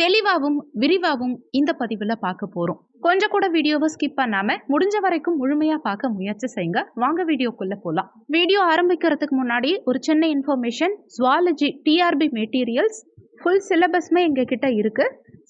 தெளிவாகவும் விரிவாகவும் இந்த பதிவில் பார்க்க போகிறோம் கொஞ்சம் கூட வீடியோவை ஸ்கிப் பண்ணாம முடிஞ்ச வரைக்கும் முழுமையா பார்க்க முயற்சி செய்யுங்க. வாங்க வீடியோக்குள்ள போலாம். வீடியோ ஆரம்பிக்கிறதுக்கு முன்னாடி ஒரு சின்ன information zoology TRB materials full சிலபஸ்மே எங்ககிட்ட இருக்கு.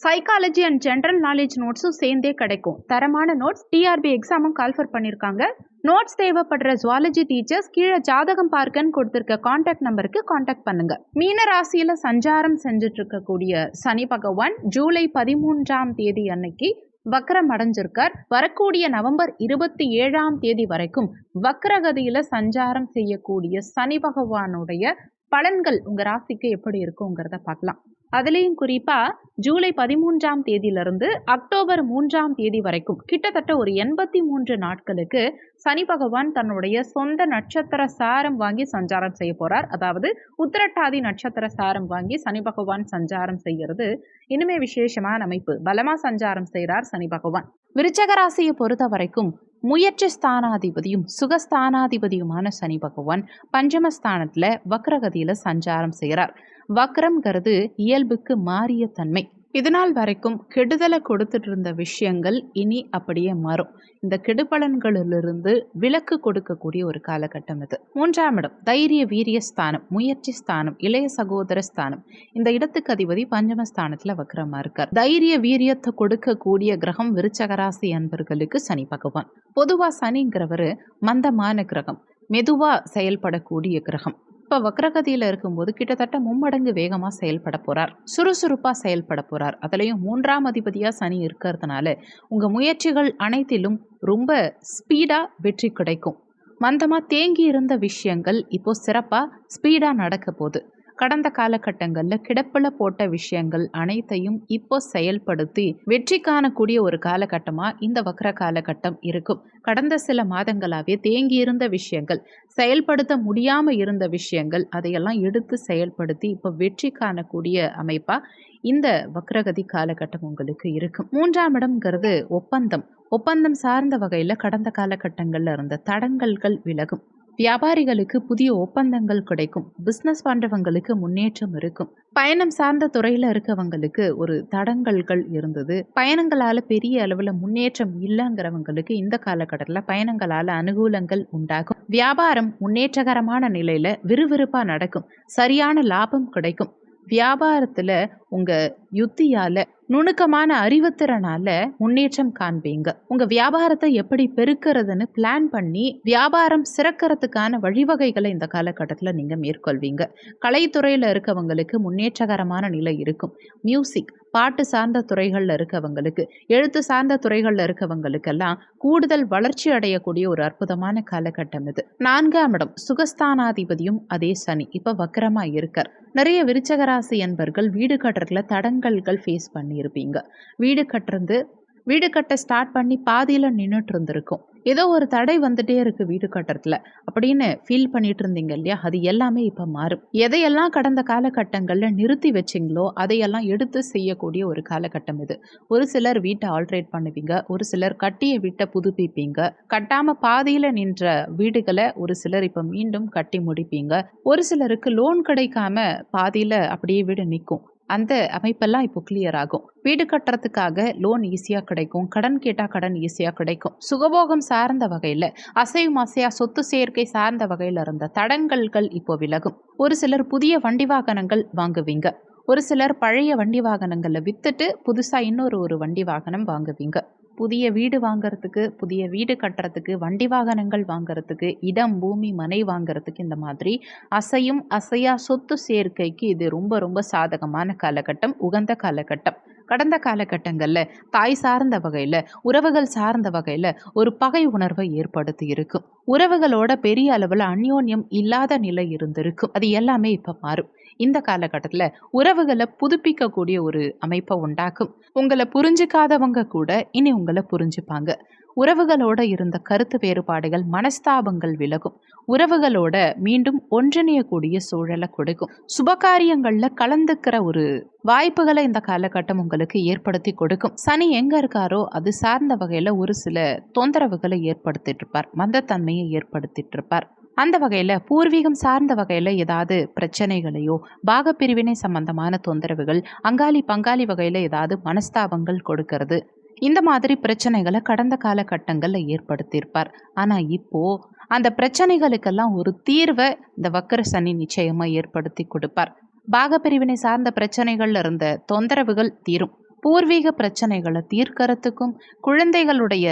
சைக்காலஜி அண்ட் ஜென்ரல் நாலேஜ் நோட்ஸும் சேர்ந்தே கிடைக்கும். தரமான நோட்ஸ் டிஆர்பி எக்ஸாமும் கால்ஃபர் பண்ணியிருக்காங்க நோட்ஸ் தேவைப்படுற ஜுவாலஜி டீச்சர்ஸ் கீழே ஜாதகம் பார்க்கன்னு கொடுத்துருக்க காண்டாக்ட் நம்பருக்கு காண்டாக்ட் பண்ணுங்க. மீன ராசியில சஞ்சாரம் செஞ்சுட்டு இருக்கக்கூடிய சனி பகவான் ஜூலை பதிமூன்றாம் தேதி அன்னைக்கு வக்ரம் அடைஞ்சிருக்கார். வரக்கூடிய நவம்பர் இருபத்தி ஏழாம் தேதி வரைக்கும் வக்ரகதியில சஞ்சாரம் செய்யக்கூடிய சனி பகவானுடைய பலன்கள் உங்க ராசிக்கு எப்படி இருக்குங்கிறத பார்க்கலாம். அதுலேயும் குறிப்பாக ஜூலை பதிமூன்றாம் தேதியிலிருந்து அக்டோபர் மூன்றாம் தேதி வரைக்கும் கிட்டத்தட்ட ஒரு எண்பத்தி மூன்று நாட்களுக்கு சனி பகவான் தன்னுடைய சொந்த நட்சத்திர சாரம் வாங்கி சஞ்சாரம் செய்ய போறார். அதாவது உத்திரட்டாதி நட்சத்திர சாரம் வாங்கி சனி பகவான் சஞ்சாரம் செய்கிறது. இனிமே விசேஷமான அமைப்பு. பலமா சஞ்சாரம் செய்கிறார் சனி பகவான். விருச்சக ராசியை பொறுத்த வரைக்கும் முயற்சி ஸ்தானாதிபதியும் சுகஸ்தானாதிபதியுமான சனி பகவான் பஞ்சமஸ்தானத்தில் வக்ரகதியில் சஞ்சாரம் செய்கிறார். வக்ரம்ங்கிறது இயல்புக்கு மாறிய தன்மை. இதனால் வரைக்கும் கெடுதலை கொடுத்துட்டு இருந்த விஷயங்கள் இனி அப்படியே மாறும். இந்த கெடுபலன்களிலிருந்து விலக்கு கொடுக்கக்கூடிய ஒரு காலகட்டம் இது. மூன்றாம் இடம் தைரிய வீரிய ஸ்தானம் முயற்சி ஸ்தானம் இளைய சகோதர ஸ்தானம். இந்த இடத்துக்கு அதிபதி பஞ்சமஸ்தானத்துல வக்ரமா இருக்கார். தைரிய வீரியத்தை கொடுக்கக்கூடிய கிரகம் விருச்சகராசி அன்பர்களுக்கு சனி பகவான். பொதுவா சனிங்கிறவர் மந்தமான கிரகம் மெதுவா செயல்படக்கூடிய கிரகம். இப்போ வக்ரகதியில் இருக்கும்போது கிட்டத்தட்ட மும்மடங்கு வேகமாக செயல்பட போகிறார் சுறுசுறுப்பாக செயல்பட போகிறார் அதுலேயும் மூன்றாம் அதிபதியாக சனி இருக்கிறதுனால உங்கள் முயற்சிகள் அனைத்திலும் ரொம்ப ஸ்பீடாக வெற்றி கிடைக்கும். மந்தமாக தேங்கி இருந்த விஷயங்கள் இப்போ சிறப்பாக ஸ்பீடாக நடக்க போகுது. கடந்த காலகட்டங்களில் கிடப்பில் போட்ட விஷயங்கள் அனைத்தையும் இப்போ செயல்படுத்தி வெற்றி காணக்கூடிய ஒரு காலகட்டமாக இந்த வக்ர காலகட்டம் இருக்கும். கடந்த சில மாதங்களாகவே தேங்கியிருந்த விஷயங்கள் செயல்படுத்த முடியாமல் இருந்த விஷயங்கள் அதையெல்லாம் எடுத்து செயல்படுத்தி இப்போ வெற்றி காணக்கூடிய அமைப்பாக இந்த வக்ரகதி காலகட்டம் உங்களுக்கு இருக்கும். மூன்றாம் இடம்ங்கிறது ஒப்பந்தம். ஒப்பந்தம் சார்ந்த வகையில் கடந்த காலகட்டங்களில் இருந்த தடங்கல்கள் விலகும். வியாபாரிகளுக்கு புதிய ஒப்பந்தங்கள் கிடைக்கும். பிஸ்னஸ் பண்ணுறவங்களுக்கு முன்னேற்றம் இருக்கும். பயணம் சார்ந்த துறையில் இருக்கவங்களுக்கு ஒரு தடங்கல்கள் இருந்தது. பயணங்களால் பெரிய அளவில் முன்னேற்றம் இல்லைங்கிறவங்களுக்கு இந்த காலகட்டத்தில் பயணங்களால் அனுகூலங்கள் உண்டாகும். வியாபாரம் முன்னேற்றகரமான நிலையில் விறுவிறுப்பாக நடக்கும். சரியான லாபம் கிடைக்கும். வியாபாரத்தில் உங்கள் யுத்தியால் நுணுக்கமான அறிவுத்திறனால முன்னேற்றம் காண்பீங்க. உங்க வியாபாரத்தை எப்படி பெருக்கிறதுன்னு பிளான் பண்ணி வியாபாரம் சிறக்கிறதுக்கான வழிவகைகளை இந்த காலகட்டத்தில் நீங்க மேற்கொள்வீங்க. கலைத்துறையில் இருக்கவங்களுக்கு முன்னேற்றகரமான நிலை இருக்கும். மியூசிக் பாட்டு சார்ந்த துறைகளில் இருக்கவங்களுக்கு எழுத்து சார்ந்த துறைகளில் இருக்கவங்களுக்கெல்லாம் கூடுதல் வளர்ச்சி அடையக்கூடிய ஒரு அற்புதமான காலகட்டம் இது. நான்காம் இடம் சுகஸ்தானாதிபதியும் அதே சனி. இப்போ வக்கரமாக இருக்கார். நிறைய விருச்சகராசி என்பர்கள் வீடு கட்டுறதுல தடங்கல்கள் ஃபேஸ் பண்ணியிருப்பீங்க. வீடு கட்டுறது வீடு கட்ட ஸ்டார்ட் பண்ணி பாதியில் நின்றுட்டு இருந்திருக்கும். ஏதோ ஒரு தடை வந்துட்டே இருக்குது வீடு கட்டுறதுல. அப்படின்னு ஃபீல் பண்ணிட்டு இருந்தீங்க இல்லையா? அது எல்லாமே இப்போ மாறும். எதையெல்லாம் கடந்த காலகட்டங்களில் நிறுத்தி வச்சிங்களோ அதையெல்லாம் எடுத்து செய்யக்கூடிய ஒரு காலகட்டம் இது. ஒரு சிலர் வீட்டை ஆல்ட்ரேட் பண்ணுவீங்க ஒரு சிலர் கட்டிய வீட்டை புதுப்பிப்பீங்க. கட்டாமல் பாதியில் நின்ற வீடுகளை ஒரு சிலர் இப்போ மீண்டும் கட்டி முடிப்பீங்க. ஒரு சிலருக்கு லோன் கிடைக்காம பாதியில் அப்படியே வீடு நிற்கும். அந்த அமைப்பெல்லாம் இப்போ கிளியர் ஆகும். வீடு கட்டுறதுக்காக லோன் ஈஸியாக கிடைக்கும். கடன் கேட்டால் கடன் ஈஸியாக கிடைக்கும். சுகபோகம் சார்ந்த வகையில் அசையும் அசையா சொத்து சேர்க்கை சார்ந்த வகையில் இருந்த தடங்கல்கள் இப்போ விலகும். ஒரு சிலர் புதிய வண்டி வாகனங்கள் வாங்குவீங்க. ஒரு சிலர் பழைய வண்டி வாகனங்களை விற்றுட்டு புதுசாக இன்னொரு ஒரு வண்டி வாகனம் வாங்குவீங்க. புதிய வீடு வாங்கிறதுக்கு புதிய வீடு கட்டுறதுக்கு வண்டி வாகனங்கள் வாங்கிறதுக்கு இடம் பூமி மனை வாங்கிறதுக்கு இந்த மாதிரி அசையும் அசையா சொத்து சேர்க்கைக்கு இது ரொம்ப ரொம்ப சாதகமான காலகட்டம் உகந்த காலகட்டம். கடந்த காலகட்டங்களில் தாய் சார்ந்த வகையில் உறவுகள் சார்ந்த வகையில் ஒரு பகை உணர்வை ஏற்படுத்தி இருக்கும். உறவுகளோட பெரிய அளவில் அந்யோன்யம் இல்லாத நிலை இருந்திருக்கும். அது எல்லாமே இப்போ மாறும். இந்த காலகட்டத்தில் உறவுகளை புதுப்பிக்கக்கூடிய ஒரு அமைப்பை உண்டாக்கும். உங்களை புரிஞ்சுக்காதவங்க கூட இனி உங்களை புரிஞ்சுப்பாங்க. உறவுகளோட இருந்த கருத்து வேறுபாடுகள் மனஸ்தாபங்கள் விலகும். உறவுகளோட மீண்டும் ஒன்றிணையக்கூடிய சூழலை கொடுக்கும். சுபகாரியங்கள்ல கலந்துக்கிற ஒரு வாய்ப்புகளை இந்த காலகட்டம் உங்களுக்கு ஏற்படுத்தி கொடுக்கும். சனி எங்க இருக்காரோ அது சார்ந்த வகையில ஒரு சில தொந்தரவுகளை ஏற்படுத்திட்டு இருப்பார். மந்தத்தன்மையை ஏற்படுத்திட்டு இருப்பார். அந்த வகையில் பூர்வீகம் சார்ந்த வகையில் ஏதாவது பிரச்சனைகளையோ பாகப்பிரிவினை சம்பந்தமான தொந்தரவுகள் அங்காளி பங்காளி வகையில் ஏதாவது மனஸ்தாபங்கள் கொடுக்கறது. இந்த மாதிரி பிரச்சனைகளை கடந்த காலகட்டங்களில் ஏற்படுத்தியிருப்பார். ஆனால் இப்போ அந்த பிரச்சனைகளுக்கெல்லாம் ஒரு தீர்வை இந்த வக்கர சனி நிச்சயமாக ஏற்படுத்தி கொடுப்பார். பாகப்பிரிவினை சார்ந்த பிரச்சனைகள்ல இருந்த தொந்தரவுகள் தீரும். பூர்வீக பிரச்சனைகளை தீர்க்கறதுக்கும் குழந்தைகளுடைய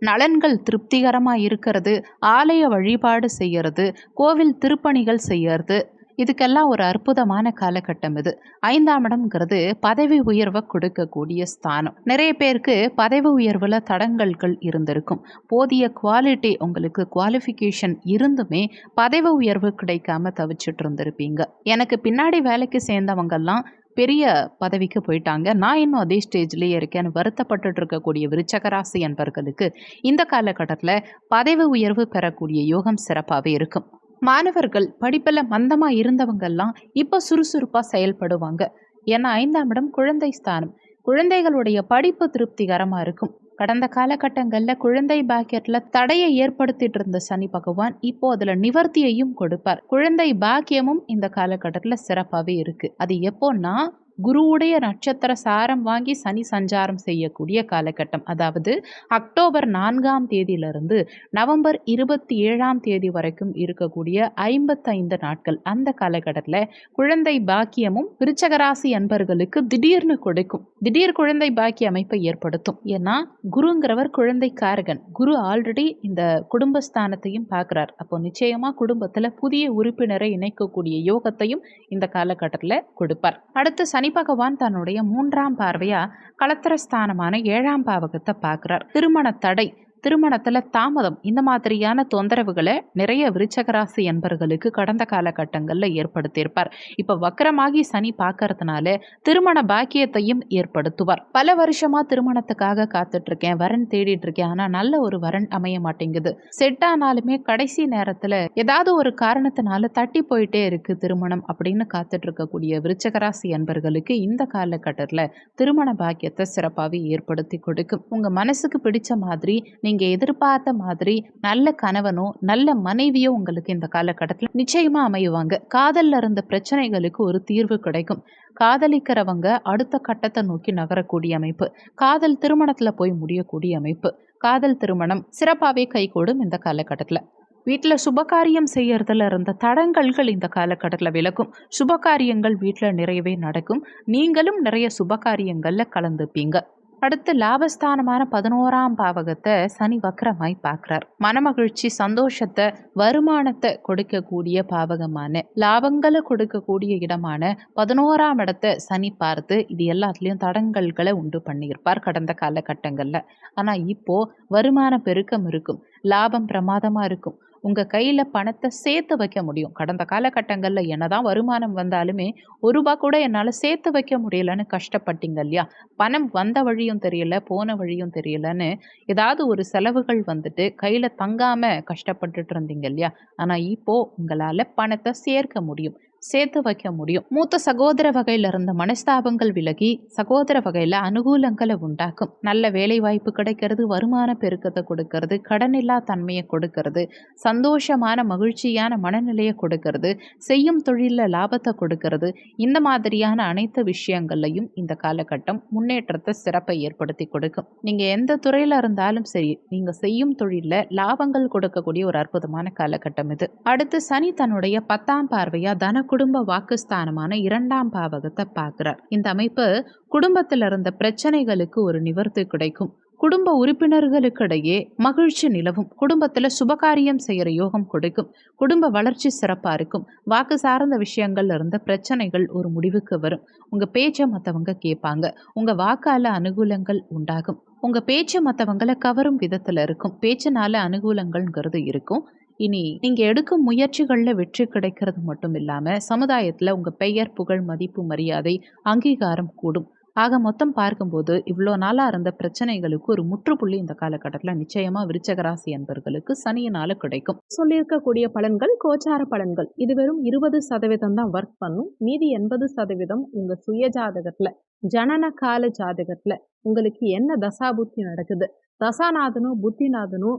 நலன்கள் திருப்திகரமாக இருக்கிறது ஆலய வழிபாடு செய்யறது கோவில் திருப்பணிகள் செய்யறது இதுக்கெல்லாம் ஒரு அற்புதமான காலகட்டம் இது. ஐந்தாம் இடம்ங்கிறது பதவி உயர்வை கொடுக்கக்கூடிய ஸ்தானம். நிறைய பேருக்கு பதவி உயர்வில் தடங்கல்கள் இருந்திருக்கும். போதிய குவாலிட்டி உங்களுக்கு குவாலிஃபிகேஷன் இருந்துமே பதவி உயர்வு கிடைக்காம தவிச்சிட்டு இருந்திருப்பீங்க. எனக்கு பின்னாடி வேலைக்கு சேர்ந்தவங்கெல்லாம் பெரிய பதவிக்கு போயிட்டாங்க. நான் இன்னும் அதே ஸ்டேஜ்லேயே இருக்கேன்னு வருத்தப்பட்டுட்டு இருக்கக்கூடிய விருச்சகராசி என்பர்களுக்கு இந்த காலகட்டத்தில் பதவி உயர்வு பெறக்கூடிய யோகம் சிறப்பாகவே இருக்கும். மாணவர்கள் படிப்பில் மந்தமாக இருந்தவங்கெல்லாம் இப்போ சுறுசுறுப்பாக செயல்படுவாங்க. ஏன்னா ஐந்தாம் இடம் குழந்தை ஸ்தானம். குழந்தைகளுடைய படிப்பு திருப்திகரமாக இருக்கும். கடந்த காலகட்டங்களில் குழந்தை பாக்கியத்தில் தடையை ஏற்படுத்திட்டு இருந்த சனி பகவான் இப்போ அதில் நிவர்த்தியையும் கொடுப்பார். குழந்தை பாக்கியமும் இந்த காலகட்டத்தில் சிறப்பாகவே இருக்குது அது எப்போன்னா குருவுடைய நட்சத்திர சாரம் வாங்கி சனி சஞ்சாரம் செய்யக்கூடிய காலகட்டம். அதாவது அக்டோபர் நான்காம் தேதியிலிருந்து நவம்பர் இருபத்தி ஏழாம் தேதி வரைக்கும் இருக்கக்கூடிய ஐம்பத்தைந்து நாட்கள். அந்த காலகட்டத்தில் குழந்தை பாக்கியமும் விருச்சகராசி அன்பர்களுக்கு திடீர்னு கொடுக்கும். திடீர் குழந்தை பாக்கிய அமைப்பை ஏற்படுத்தும். ஏன்னா குருங்கிறவர் குழந்தை காரகன் குரு ஆல்ரெடி இந்த குடும்பஸ்தானத்தையும் பார்க்குறார். அப்போ நிச்சயமாக குடும்பத்தில் புதிய உறுப்பினரை இணைக்கக்கூடிய யோகத்தையும் இந்த காலகட்டத்தில் கொடுப்பார். அடுத்து சனி பகவான் தன்னுடைய மூன்றாம் பார்வையா களத்திரஸ்தானமான ஏழாம் பாவகத்தை பார்க்குறார். திருமண தடை திருமணத்தில் தாமதம். இந்த மாதிரியான தொந்தரவுகளை நிறைய விருச்சகராசி என்பர்களுக்கு கடந்த காலகட்டங்களில் ஏற்படுத்தியிருப்பார். இப்போ வக்கரமாகி சனி பார்க்கறதுனால திருமண பாக்கியத்தையும் ஏற்படுத்துவார். பல வருஷமா திருமணத்துக்காக காத்துட்டு இருக்கேன் வரன் தேடிட்டு இருக்கேன் ஆனால் நல்ல ஒரு வரன் அமைய மாட்டேங்குது. செட் ஆனாலுமே கடைசி நேரத்தில் ஏதாவது ஒரு காரணத்தினால தட்டி போயிட்டே இருக்கு திருமணம் அப்படின்னு காத்துட்டு இருக்கக்கூடிய விருச்சகராசி என்பர்களுக்கு இந்த காலகட்டத்தில் திருமண பாக்கியத்தை சிறப்பாகவே ஏற்படுத்தி கொடுக்கும். உங்க மனசுக்கு பிடிச்ச மாதிரி நீங்கள் எதிர்பார்த்த மாதிரி நல்ல கணவனோ நல்ல மனைவியோ உங்களுக்கு இந்த காலகட்டத்தில் நிச்சயமாக அமையுவாங்க காதலில் இருந்த பிரச்சனைகளுக்கு ஒரு தீர்வு கிடைக்கும். காதலிக்கிறவங்க அடுத்த கட்டத்தை நோக்கி நகரக்கூடிய அமைப்பு. காதல் திருமணத்தில் போய் முடியக்கூடிய அமைப்பு. காதல் திருமணம் சிறப்பாகவே கைகூடும் இந்த காலகட்டத்தில். வீட்டில் சுபகாரியம் செய்யறதுல இருந்த தடங்கல்கள் இந்த காலகட்டத்தில் விலகும். சுபகாரியங்கள் வீட்டில் நிறையவே நடக்கும். நீங்களும் நிறைய சுபகாரியங்களில் கலந்துப்பீங்க. அடுத்து லாபஸ்தானமான பதினோராம் பாவகத்தை சனி வக்கரமாய் பார்க்குறார். மனமகிழ்ச்சி சந்தோஷத்தை வருமானத்தை கொடுக்கக்கூடிய பாவகமான லாபங்களை கொடுக்கக்கூடிய இடமான பதினோராம் இடத்தை சனி பார்த்து இது எல்லாத்துலேயும் தடங்கல்களை உண்டு பண்ணியிருப்பார் கடந்த காலகட்டங்களில். ஆனால் இப்போ வருமான பெருக்கம் இருக்கும் லாபம் பிரமாதமாக இருக்கும். உங்கள் கையில் பணத்தை சேர்த்து வைக்க முடியும். கடந்த காலகட்டங்களில் என்னதான் வருமானம் வந்தாலுமே ஒரு ரூபா கூட என்னால் சேர்த்து வைக்க முடியலன்னு கஷ்டப்பட்டீங்க இல்லையா? பணம் வந்த வழியும் தெரியல போன வழியும் தெரியலன்னு ஏதாவது ஒரு செலவுகள் வந்துட்டு கையில் தங்காமல் கஷ்டப்பட்டுட்டு இருந்தீங்க இல்லையா? ஆனால் இப்போது உங்களால் பணத்தை சேர்க்க முடியும். சேர்த்து வைக்க முடியும். மூத்த சகோதர வகையில் இருந்த மனஸ்தாபங்கள் விலகி சகோதர வகையில் அனுகூலங்களை உண்டாக்கும். நல்ல வேலை வாய்ப்பு கிடைக்கிறது வருமான பெருக்கத்தை கொடுக்கறது கடனில்லா தன்மையை கொடுக்கறது சந்தோஷமான மகிழ்ச்சியான மனநிலையை கொடுக்கறது செய்யும் தொழிலில் லாபத்தை கொடுக்கறது. இந்த மாதிரியான அனைத்து விஷயங்கள்லையும் இந்த காலகட்டம் முன்னேற்றத்தை சிறப்பை ஏற்படுத்தி கொடுக்கும். நீங்கள் எந்த துறையில் இருந்தாலும் சரி நீங்கள் செய்யும் தொழிலில் லாபங்கள் கொடுக்கக்கூடிய ஒரு அற்புதமான காலகட்டம் இது. அடுத்து சனி தன்னுடைய பத்தாம் பார்வையா தன குடும்ப வாக்குஸ்தானமான இரண்டாம் பாவகத்தை பார்க்குறார். இந்த அமைப்பு குடும்பத்தில் இருந்த பிரச்சனைகளுக்கு ஒரு நிவர்த்தி கிடைக்கும். குடும்ப உறுப்பினர்களுக்கிடையே மகிழ்ச்சி நிலவும். குடும்பத்தில் சுபகாரியம் செய்கிற யோகம் கொடுக்கும். குடும்ப வளர்ச்சி சிறப்பாக இருக்கும். வாக்கு சார்ந்த விஷயங்கள்ல இருந்த பிரச்சனைகள் ஒரு முடிவுக்கு வரும். உங்கள் பேச்சை மற்றவங்க கேட்பாங்க. உங்கள் வாக்கால் அனுகூலங்கள் உண்டாகும். உங்கள் பேச்சு மற்றவங்களை கவரும் விதத்தில் இருக்கும். பேச்சினால அனுகூலங்கள்ங்கிறது இருக்கும். இனி நீங்கள் எடுக்கும் முயற்சிகளில் வெற்றி கிடைக்கிறது மட்டும் இல்லாமல் சமுதாயத்தில் உங்கள் பெயர் புகழ் மதிப்பு மரியாதை அங்கீகாரம் கூடும். ஆக மொத்தம் பார்க்கும்போது இவ்வளோ நாளாக இருந்த பிரச்சனைகளுக்கு ஒரு முற்றுப்புள்ளி இந்த காலகட்டத்தில் நிச்சயமாக விருச்சகராசி அன்பர்களுக்கு சனியினால கிடைக்கும். சொல்லியிருக்கக்கூடிய பலன்கள் கோச்சார பலன்கள். இது வெறும் இருபது சதவீதம் தான் ஒர்க் பண்ணும். மீதி எண்பது சதவீதம் உங்கள் சுய ஜாதகத்தில் ஜனன கால ஜாதகத்தில் உங்களுக்கு என்ன தசாபுத்தி நடக்குது? தசாநாதனும் புத்திநாதனும்